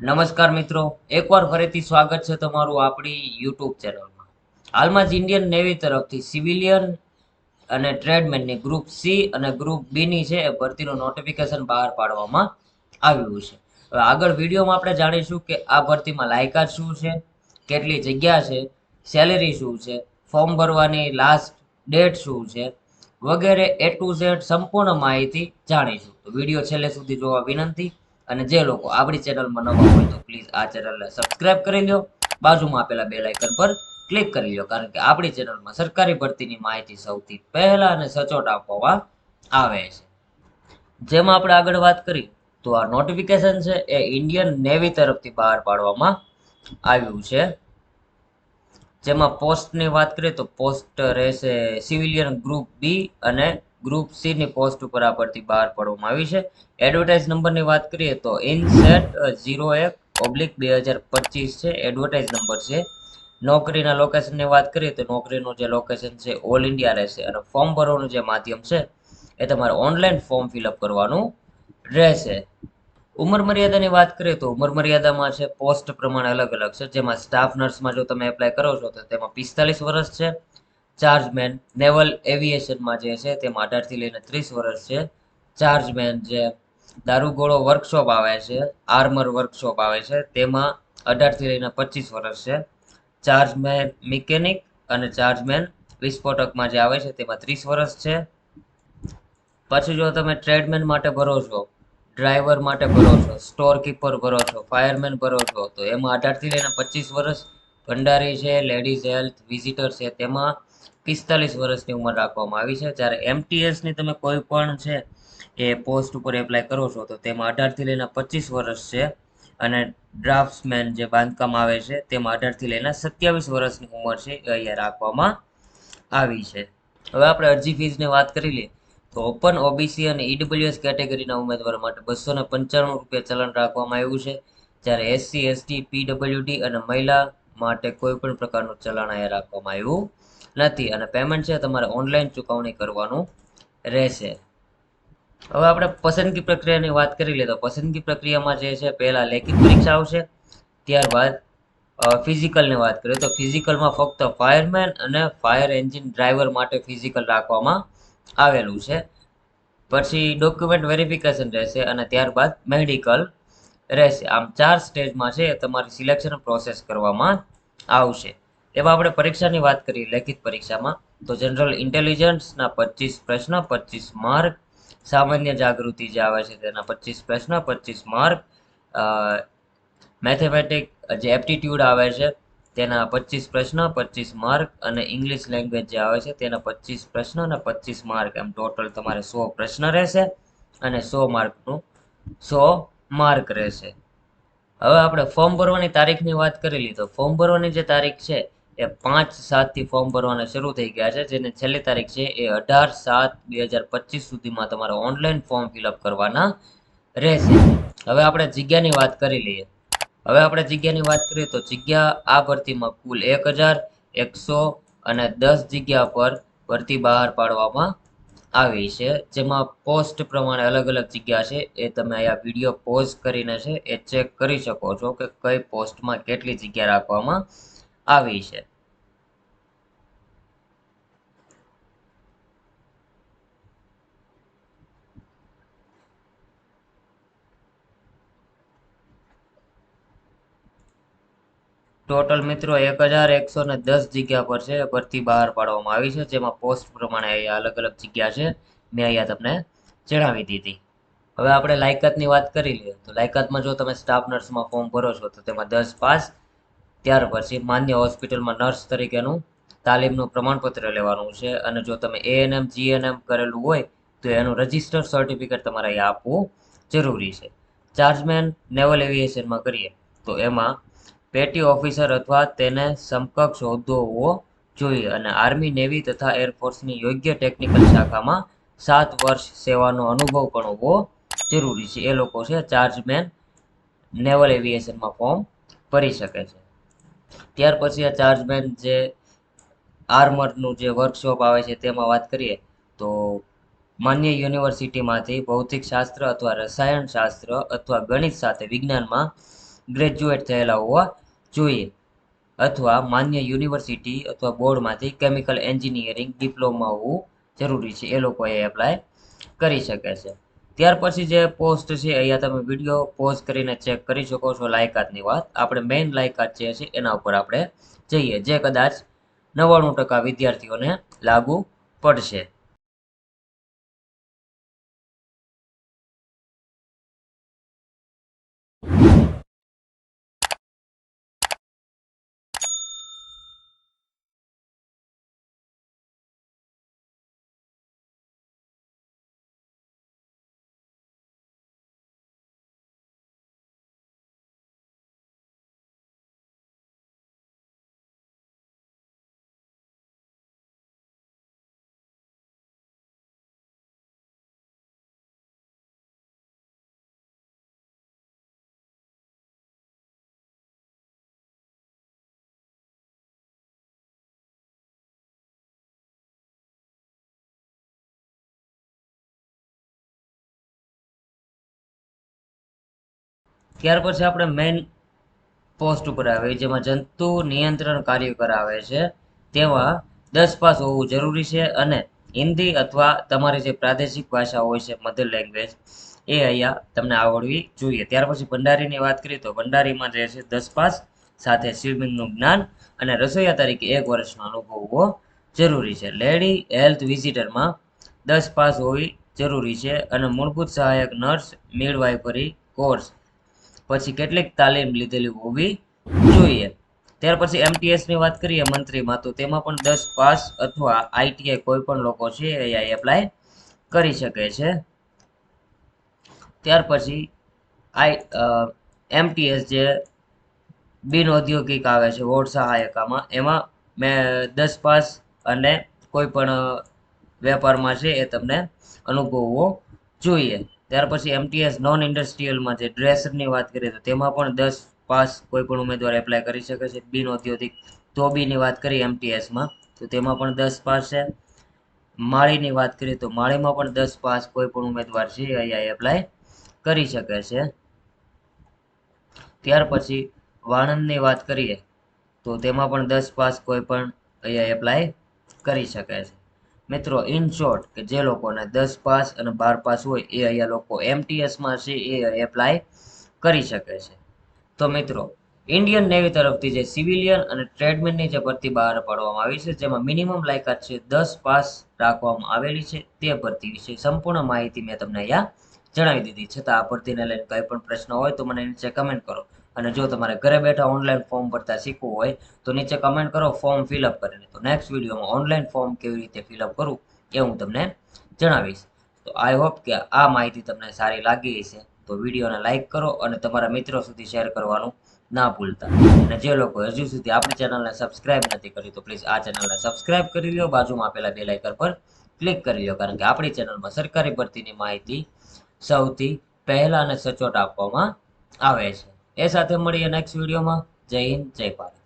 નમસ્કાર મિત્રો, એકવાર ફરીથી સ્વાગત છે તમારું આપણી યુટ્યુબ ચેનલમાં. હાલમાં જ ઇન્ડિયન નેવી તરફથી સિવિલિયન અને ટ્રેડમેનની ગ્રુપ સી અને ગ્રુપ બીની છે એ ભરતીનું નોટિફિકેશન બહાર પાડવામાં આવ્યું છે. હવે આગળ વિડીયોમાં આપણે જાણીશું કે આ ભરતીમાં લાયકાત શું છે, કેટલી જગ્યા છે સેલેરી શું છે ફોર્મ ભરવાની લાસ્ટ ડેટ શું છે, વગેરે એ ટુ ઝેડ સંપૂર્ણ માહિતી જાણીશું. તો વીડિયો છેલ્લે સુધી જોવા વિનંતી અને જે લોકો આપણી ચેનલમાં નવા હોય તો પ્લીઝ આ ચેનલને સબસ્ક્રાઇબ કરી લો બાજુમાં આપેલા બે લાઇકન પર ક્લિક કરી લો કારણ કે આપણી ચેનલમાં સરકારી ભરતીની માહિતી સૌથી પહેલા અને સચોટ આપવામાં આવે છે. જેમાં આપણે આગળ વાત કરી, તો આ નોટિફિકેશન છે એ ઇન્ડિયન નેવી તરફથી બહાર પાડવામાં આવ્યું છે. જેમાં પોસ્ટની વાત કરીએ તો પોસ્ટ રહેશે સિવિલિયન ગ્રુપ બી અને ગ્રુપ સી ની પોસ્ટ ઉપર આ ભરતી બહાર પાડવામાં આવી છે. એડવર્ટાઇઝ નંબરની વાત કરીએ તો ઇનસેટ ઝીરો એક ઓબ્લિક બે હજાર પચીસ છે. એડવર્ટાઇઝ નંબર છે. નોકરીના લોકેશનની વાત કરીએ તો નોકરીનું જે લોકેશન છે ઓલ ઇન્ડિયા રહેશે. અને ફોર્મ ભરવાનું જે માધ્યમ છે, એ તમારે ઓનલાઈન ફોર્મ ફિલઅપ કરવાનું રહેશે. ઉંમર મર્યાદાની વાત કરીએ તો ઉંમર મર્યાદામાં છે પોસ્ટ પ્રમાણે અલગ અલગ છે. જેમાં સ્ટાફ નર્સમાં જો તમે એપ્લાય કરો છો, તો તેમાં પિસ્તાલીસ વર્ષ છે. ચાર્જમેન નેવલ એવિએશનમાં જે છે તેમાં અઢારથી લઈને ત્રીસ વર્ષ છે. ચાર્જમેન જે દારૂગોળો વર્કશોપ આવે છે, આર્મર વર્કશોપ આવે છે, તેમાં અઢારથી લઈને પચીસ વર્ષ છે. ચાર્જમેન મિકેનિક અને ચાર્જમેન વિસ્ફોટકમાં જે આવે છે તેમાં ત્રીસ વર્ષ છે. પછી જો તમે ટ્રેડમેન માટે ભરો છો, ડ્રાઈવર માટે ભરો છો સ્ટોર કીપર ભરો છો, ફાયરમેન ભરો છો, તો એમાં અઢારથી લઈને પચીસ વર્ષ ભંડારી છે, લેડીઝ હેલ્થ વિઝિટર છે, તેમાં પિસ્તાલીસ વર્ષની ઉંમર રાખવામાં આવી છે. જ્યારે એમટીએસની તમે કોઈ પણ છે એ પોસ્ટ ઉપર એપ્લાય કરો છો, તો તેમાં અઢારથી લઈને પચીસ વર્ષ છે અને ડ્રાફ્ટમેન જે બાંધકામ આવે છે, તેમાં અઢારથી લઈને સત્યાવીસ વર્ષની ઉંમર છે એ અહીંયા રાખવામાં આવી છે. હવે આપણે અરજી ફીસની વાત કરી લઈએ, તો ઓપન ઓબીસી અને ઈડબ્લ્યુએસ કેટેગરીના ઉમેદવારો માટે બસો ને પંચાણું રૂપિયા ચલણ રાખવામાં આવ્યું છે. જ્યારે એસસી એસટી પીડબ્લ્યુડી અને મહિલા માટે કોઈ પણ પ્રકારનું ચલણ અહીંયા રાખવામાં આવ્યું નથી અને પેમેન્ટ છે તમારે ઓનલાઈન ચૂકવણી કરવાનું રહેશે. હવે આપણે પસંદગી પ્રક્રિયાની વાત કરી લઈએ તો પસંદગી પ્રક્રિયામાં જે છે પહેલાં લેખિત પરીક્ષા આવશે, ત્યારબાદ ફિઝિકલની વાત કરીએ તો ફિઝિકલમાં ફક્ત ફાયરમેન અને ફાયર એન્જિન ડ્રાઈવર માટે ફિઝિકલ રાખવામાં આવેલું છે. પછી ડોક્યુમેન્ટ વેરિફિકેશન રહેશે અને ત્યારબાદ મેડિકલ રહેશે. આમ ચાર સ્ટેજમાં છે તમારી સિલેક્શન પ્રોસેસ કરવામાં આવશે. એમાં આપણે પરીક્ષાની વાત કરીએ, લેખિત પરીક્ષામાં, તો જનરલ ઇન્ટેલિજન્સના પચીસ પ્રશ્ન, પચીસ માર્ક સામાન્ય જાગૃતિ જે આવે છે તેના પચીસ પ્રશ્ન, પચીસ માર્ક મેથેમેટિક જે એપ્ટિટ્યૂડ આવે છે તેના પચીસ પ્રશ્ન, પચીસ માર્ક અને ઇંગ્લિશ લેંગ્વેજ જે આવે છે તેના પચીસ પ્રશ્ન અને પચીસ માર્ક એમ ટોટલ તમારે સો પ્રશ્ન રહેશે અને સો માર્કનું સો માર્ક રહેશે. હવે આપણે ફોર્મ ભરવાની તારીખની વાત કરી લીધો. ફોર્મ ભરવાની જે તારીખ છે એ પાંચ સાતથી ફોર્મ ભરવાના શરૂ થઈ ગયા છે, જેની છેલ્લી તારીખ છે એ અઢાર સાત બે હજાર પચીસ સુધીમાં તમારે ઓનલાઈન ફોર્મ ફિલઅપ કરવાના રહેશે. હવે આપણે જગ્યાની વાત કરી લઈએ. હવે આપણે જગ્યાની વાત કરીએ તો જગ્યા આ ભરતીમાં કુલ એક હજાર એકસો અને દસ જગ્યા પર ભરતી બહાર પાડવામાં આવી છે. જેમાં પોસ્ટ પ્રમાણે અલગ અલગ જગ્યા છે, એ તમે અહીંયા વીડિયો પોઝ કરીને છે, એ ચેક કરી શકો છો કે કઈ પોસ્ટમાં કેટલી જગ્યા રાખવામાં આવી છે. ટોટલ મિત્રો એક હજાર એકસો ને દસ જગ્યા પર છે ભરતી બહાર પાડવામાં આવી છે, જેમાં પોસ્ટ પ્રમાણે અલગ અલગ જગ્યા છે. મેં અહીંયા તમને જણાવી દીધી. હવે આપણે લાયકાતની વાત કરી લઈએ. તો લાયકાતમાં જો તમે સ્ટાફ નર્સમાં ફોર્મ ભરો છો, તો તેમાં દસ પાસ ત્યાર પછી માન્ય હોસ્પિટલમાં નર્સ તરીકેનું તાલીમનું પ્રમાણપત્ર લેવાનું છે. અને જો તમે એએનએમ જીએનએમ કરેલું હોય, તો એનું રજિસ્ટર સર્ટિફિકેટ તમારે અહીંયા આપવું જરૂરી છે. ચાર્જમેન નેવલ એવિએશનમાં કરીએ, તો એમાં પેટી ઓફિસર અથવા તેને સમકક્ષ હોદ્દો હોવો જોઈએ અને આર્મી, નેવી તથા એરફોર્સની યોગ્ય ટેકનિકલ શાખામાં સાત વર્ષ સેવાનો અનુભવ પણ હોવો જરૂરી છે. એ લોકો છે, ચાર્જમેન નેવલ એવિએશનમાં ફોર્મ ભરી શકે છે. ત્યાર પછી આ ચાર્જમેન જે આર્મરનું જે વર્કશોપ આવે છે તેમાં વાત કરીએ, તો માન્ય યુનિવર્સિટીમાંથી ભૌતિક શાસ્ત્ર અથવા રસાયણ શાસ્ત્ર અથવા ગણિત સાથે વિજ્ઞાનમાં ગ્રેજ્યુએટ થયેલા હોવા જોઈએ અથવા માન્ય યુનિવર્સિટી અથવા બોર્ડમાંથી કેમિકલ એન્જિનિયરિંગ ડિપ્લોમા હોવું જરૂરી છે. એ લોકોએ એપ્લાય કરી શકે છે. ત્યાર પછી જે પોસ્ટ છે, અહીંયા તમે વીડિયો પોઝ કરીને ચેક કરી શકો છો લાયકાતની વાત. આપણે મેઇન લાયકાત જે છે, એના ઉપર આપણે જઈએ. જે કદાચ નવ્વાણું ટકા વિદ્યાર્થીઓને લાગુ પડશે. ત્યાર પછી આપણે મેઇન પોસ્ટ ઉપર આવે જેમાં જંતુ નિયંત્રણ કાર્ય કરાવે છે. તેમાં દસ પાસ હોવું જરૂરી છે અને હિન્દી અથવા તમારી જે પ્રાદેશિક ભાષા હોય છે મધર લેંગ્વેજ એ અહીંયા તમને આવડવી જોઈએ. ત્યાર પછી ભંડારીની વાત કરીએ તો ભંડારીમાં જે છે દસ પાસ, સાથે સ્વિમિંગનું જ્ઞાન અને રસોઈયા તરીકે એક વર્ષનો અનુભવ હોવો જરૂરી છે. લેડી હેલ્થ વિઝિટરમાં દસ પાસ હોવી જરૂરી છે અને મૂળભૂત સહાયક નર્સ મિડવાઇફરી કોર્સ પછી કેટલીક તાલીમ લીધેલી હોવી જોઈએ. ત્યાર પછી એમટીએસની વાત કરીએ, મંત્રીમાં, તો તેમાં પણ દસ પાસ અથવા આઈટીઆઈ કોઈ પણ લોકો છે એ એપ્લાય કરી શકે છે. ત્યાર પછી આઈ એમટીએસ જે બિન ઔદ્યોગિક આવે છે વોર્ડ સહાયકામાં, એમાં મેં દસ પાસ અને કોઈ પણ વેપારમાં છે એ તમને અનુભવવો જોઈએ. ત્યાર પછી એમટીએસ નોન ઇન્ડસ્ટ્રીયલમાં જે ડ્રેસરની વાત કરીએ તો તેમાં પણ દસ પાસ કોઈ પણ ઉમેદવાર એપ્લાય કરી શકે છે. બિન ઔદ્યોગિક તોબીની વાત કરીએ એમટીએસમાં તો તેમાં પણ દસ પાસ છે. માળીની વાત કરીએ તો માળીમાં પણ દસ પાસ કોઈ પણ ઉમેદવાર છે, અહીંયા એપ્લાય કરી શકે છે. ત્યાર પછી વાણંદની વાત કરીએ તો તેમાં પણ દસ પાસ કોઈ પણ અહીંયા એપ્લાય કરી શકે છે. મિત્રો ઇન શોર્ટ કે જે લોકોને દસ પાસ અને બાર પાસ હોય, એ અહીંયા લોકો એમટીએસમાં છે, એ એપ્લાય કરી શકે છે. તો મિત્રો ઇન્ડિયન નેવી તરફથી જે સિવિલિયન અને ટ્રેડમેનની જે ભરતી બહાર પાડવામાં આવી છે, જેમાં મિનિમમ લાયકાત છે, દસ પાસ રાખવામાં આવેલી છે, તે ભરતી વિશે સંપૂર્ણ માહિતી મેં તમને અહીંયા જણાવી દીધી. છતાં આ ભરતીને લઈને કંઈ પણ પ્રશ્ન હોય તો મને નીચે કમેન્ટ કરો. અને જો તમારે ઘરે બેઠા ઓનલાઈન ફોર્મ ભરતા શીખવું હોય, તો નીચે કમેન્ટ કરો ફોર્મ ફિલઅપ કરીને. તો નેક્સ્ટ વિડીયોમાં ઓનલાઈન ફોર્મ કેવી રીતે ફિલઅપ કરું એ હું તમને જણાવીશ. તો આઈ હોપ કે આ માહિતી તમને સારી લાગી હશે. તો વિડીયોને લાઇક કરો અને તમારા મિત્રો સુધી શેર કરવાનું ના ભૂલતા. અને જે લોકો હજુ સુધી આપણી ચેનલને સબસ્ક્રાઇબ નથી કરી, તો પ્લીઝ આ ચેનલને સબસ્ક્રાઇબ કરી લો બાજુમાં આપેલા બે લાઇકર પર ક્લિક કરી લો કારણ કે આપણી ચેનલમાં સરકારી ભરતીની માહિતી સૌથી પહેલાં અને સચોટ આપવામાં આવે છે. એ સાથે મળીએ નેક્સ્ટ વિડીયોમાં જય હિન્દ જય ભારત.